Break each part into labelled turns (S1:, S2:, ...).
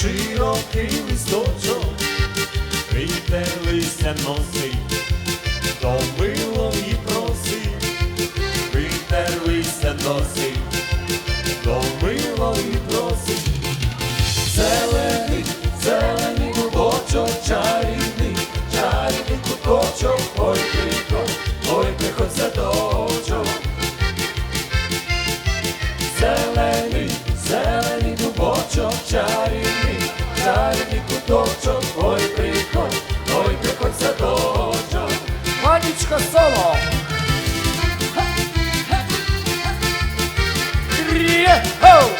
S1: широкий листочок, прийде листя носить. ho!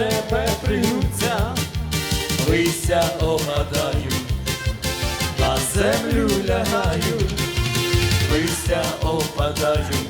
S1: тебе пригнуться, лися огадаю, на землю лягаю, лися опадаю.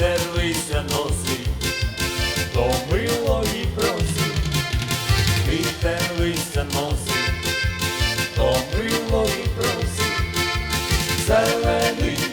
S1: вітер носи, носить, то мило і просить, вітер листя носить, то мило і просить, зелений.